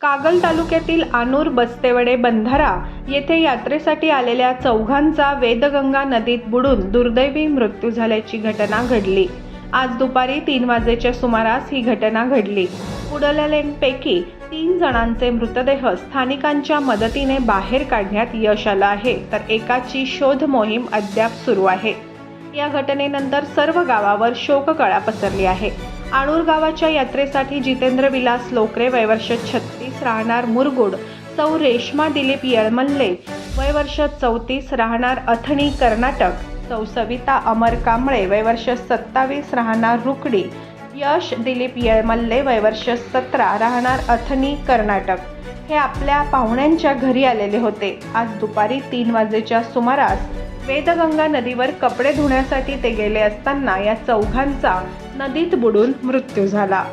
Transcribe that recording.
कागल तालुक्यातील आनूर बस्तेवडे बंधारा येथे यात्रेसाठी आलेल्या चौघांचा वेदगंगा नदीत बुडून दुर्दैवी मृत्यू झाल्याची घटना घडली. आज दुपारी तीन वाजेच्या सुमारास ही घटना घडली. बुडलेल्यांपैकी तीन जणांचे मृतदेह स्थानिकांच्या मदतीने बाहेर काढण्यात यश आलं आहे तर एकाची शोध मोहीम अद्याप सुरू आहे. या घटनेनंतर सर्व गावावर शोककळा पसरली आहे. आणूर गावाच्या यात्रेसाठी जितेंद्र विलास लोकरे वयवर्ष छत्तीस राहणार मुरगुड सौ रेश्मा दिलीप येळमल्ले वयवर्ष चौतीस राहणार अथणी कर्नाटक सौ सविता अमर कांबळे वयवर्ष सत्तावीस राहणार रुकडी यश दिलीप येळमल्ले वयवर्ष सतरा राहणार अथनी कर्नाटक. हे आपल्या पाहुण्यांच्या घरी आलेले होते. आज दुपारी तीन वाजेच्या सुमारास वेदगंगा नदीवर कपडे धुण्यासाठी ते गेले असताना या चौघांचा नदीत बुडून मृत्यू झाला.